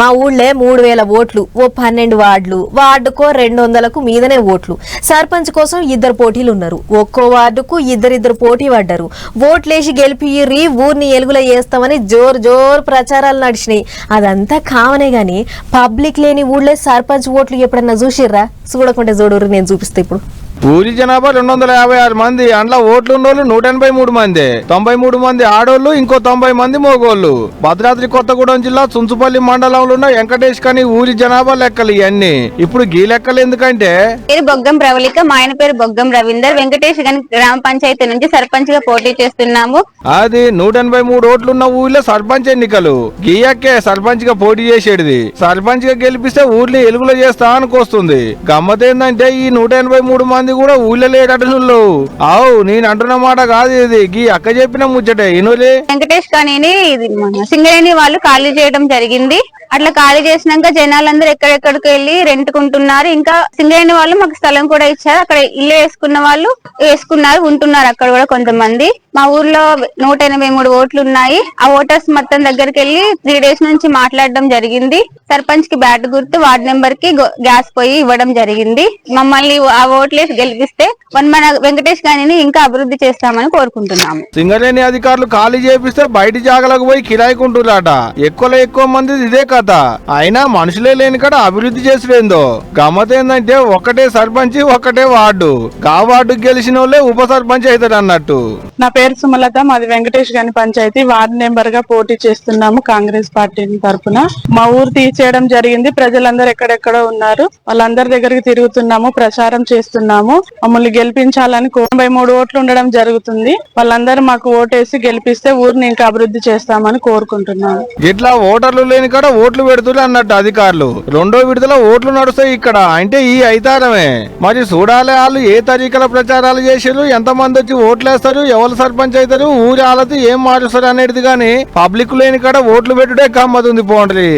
మా ఊళ్ళే మూడు వేల ఓట్లు ఓ పన్నెండు వార్డులు వార్డుకో రెండు వందలకు మీదనే ఓట్లు. సర్పంచ్ కోసం ఇద్దరు పోటీలు ఉన్నారు ఒక్కో వార్డుకు ఇద్దరిద్దరు పోటీ పడ్డారు. ఓట్లేసి గెలిపియ్యి ఊరిని ఎలుగులో చేస్తామని జోరు జోరు ప్రచారాలు నడిచినాయి. అదంతా కామనే గాని పబ్లిక్ లేని ఊళ్ళే సర్పంచ్ ఓట్లు ఎప్పుడన్నా చూసిర్రా? చూడకుంటే చూడరు నేను చూపిస్తా ఇప్పుడు. ఊరి జనాభా రెండు వందల యాభై ఆరు మంది అందులో ఓట్లు ఉన్నోళ్ళు నూట ఎనభై మూడు మంది తొంభై మూడు మంది ఆడోళ్ళు ఇంకో తొంభై మంది మోగోళ్ళు. భద్రాద్రి కొత్తగూడెం జిల్లా చుంచుపల్లి మండలంలో ఉన్న వెంకటేష్ కని ఊరి జనాభా లెక్కలు ఇవన్నీ ఇప్పుడు గీ లెక్కలు ఎందుకంటే? పేరు బొగ్గం ప్రవళిక మా ఆయన పేరు బొగ్గం రవీందర్. వెంకటేష్ గని గ్రామ పంచాయతీ నుంచి సర్పంచ్గా పోటీ చేస్తున్నాము. అది నూట ఎనభై మూడు ఓట్లున్న ఊర్లో సర్పంచ్ ఎన్నికలు. గీయక్కే సర్పంచ్గా పోటీ చేసేది సర్పంచ్గా గెలిపిస్తే ఊర్ని ఎలుగులో చేస్తా అనుకొస్తుంది గమ్మత్ ఏంటంటే ఈ నూట ఎనభై మూడు మంది కూడా ఊళ్ళో లేడటనుల్లో ఆవు నేను అంటున్న మాట కాదు ఇది. గీ అక్క చెప్పిన ముచ్చటే ఇనులే వెంకటేష్ కానీ ఇది సింగరేణి వాళ్ళు ఖాళీ చేయడం జరిగింది. అట్లా ఖాళీ చేసినాక జనాలందరూ ఎక్కడెక్కడికి వెళ్ళి రెంట్కుంటున్నారు. ఇంకా సింగరేణి వాళ్ళు మాకు స్థలం కూడా ఇచ్చారు. అక్కడ ఇల్లు వేసుకున్న వాళ్ళు వేసుకున్నారు ఉంటున్నారు అక్కడ కూడా కొంతమంది. మా ఊర్లో నూట ఎనభై మూడు ఓట్లు ఉన్నాయి. ఆ ఓటర్స్ మొత్తం దగ్గరికి వెళ్ళి త్రీ డేస్ నుంచి మాట్లాడడం జరిగింది. సర్పంచ్కి బ్యాట్ గుర్తు వార్డ్ నెంబర్కి గ్యాస్ పొయ్యి ఇవ్వడం జరిగింది. మమ్మల్ని ఆ ఓట్లేసి గెలిపిస్తే మన మన వెంకటేష్ గారిని ఇంకా అభివృద్ధి చేస్తామని కోరుకుంటున్నాము. సింగరేణి అధికారులు ఖాళీ చేపిస్తే బయట జాగలకు పోయి కిరాయికుంటున్నారట ఎక్కువలో ఎక్కువ మంది ఇదే కథ. అయినా మనుషులే లేని కాడ అభివృద్ధి చేసుడేందో గమ్మత్ ఏందంటే ఒక్కటే సర్పంచ్ ఒక్కటే వార్డు. గా వార్డు గెలిచిన వాళ్ళే ఉప సర్పంచ్ అవుతాడు అన్నట్టు నా పేరు సుమలత మాది వెంకటేష్ గాని పంచాయతీ. వార్డు నెంబర్గా పోటీ చేస్తున్నాము కాంగ్రెస్ పార్టీ తరఫున మా ఊరు తీసేయడం జరిగింది. ప్రజలందరూ ఎక్కడెక్కడో ఉన్నారు. వాళ్ళందరి దగ్గరికి తిరుగుతున్నాము ప్రచారం చేస్తున్నాము. మమ్మల్ని గెలిపించాలని తొంభై మూడు ఓట్లు ఉండడం జరుగుతుంది. వాళ్ళందరూ మాకు ఓటేసి గెలిపిస్తే ఊరిని ఇంకా అభివృద్ధి చేస్తామని కోరుకుంటున్నాము ఇట్లా ఓటర్లు లేని కాడ ఓట్లు పెడుతురు అన్నట్టు అధికారులు. రెండో విడుదల ఓట్లు నడుస్తాయి ఇక్కడ. అంటే ఈ ఐతారమే. మరి చూడాలి వాళ్ళు ఏ తరీకల ప్రచారాలు చేసారు ఎంత మంది వచ్చి ఓట్లేస్తారు ఎవరు సర్పంచ్ అవుతారు ఊరి ఆలతి ఏం మారుస్తారు అనేది కానీ పబ్లిక్ లేని కాడ ఓట్లు పెట్టుడే కమ్మదుంది పోండ్రి.